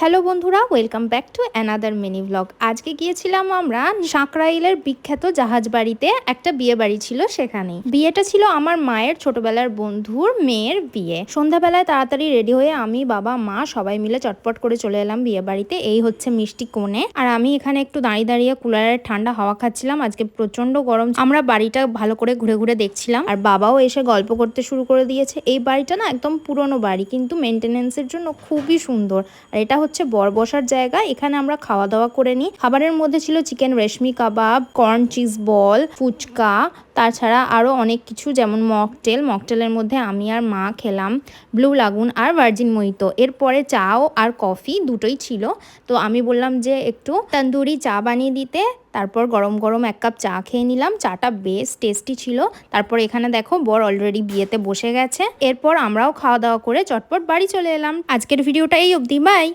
Hello বন্ধুরা, welcome back to another mini blog আজকে গিয়েছিলাম আমরা সাঁকরাইলের বিখ্যাত জাহাজ বাড়িতে, একটা বিয়ে বাড়ি ছিল সেখানে। বিয়েটা ছিল আমার মায়ের ছোটবেলার বন্ধুর মেয়ের বিয়ে। সন্ধ্যাবেলায় তাড়াতাড়ি রেডি হয়ে আমি, বাবা, মা সবাই মিলে চটপট করে চলে এলাম বিয়ে বাড়িতে। এই হচ্ছে মিষ্টি কোণে। আর আমি এখানে একটু দাঁড়িয়ে দাঁড়িয়ে কুলারের ঠান্ডা হাওয়া খাচ্ছিলাম। আজকে প্রচণ্ড গরম আমরা বাড়িটা ভালো করে ঘুরে ঘুরে দেখছিলাম। আর বাবাও এসে গল্প করতে শুরু করে দিয়েছে। এই বাড়িটা না একদম পুরনো বাড়ি, কিন্তু মেনটেনেন্সের জন্য খুবই সুন্দর। আর এটা হচ্ছে বর বসার জায়গা। এখানে আমরা খাওয়া দাওয়া করে নিই। খাবারের মধ্যে ছিল chicken reshmi kebab, corn cheese ball, phuchka. তাছাড়া আরও অনেক কিছু যেমন মকটেল। মকটেলের মধ্যে আমি আর মা খেলাম ব্লু লাগুন আর ভার্জিন মহিতো এরপরে চাও আর কফি দুটোই ছিল। তো আমি বললাম যে একটু তন্দুরি চা বানিয়ে দিতে। তারপর গরম গরম এক কাপ চা খেয়ে নিলাম। চাটা বেশ টেস্টি ছিল। তারপর এখানে দেখো বর অলরেডি বিয়েতে বসে গেছে। এরপর আমরাও খাওয়া দাওয়া করে চটপট বাড়ি চলে এলাম। আজকের ভিডিওটা এই অবধি। বাই!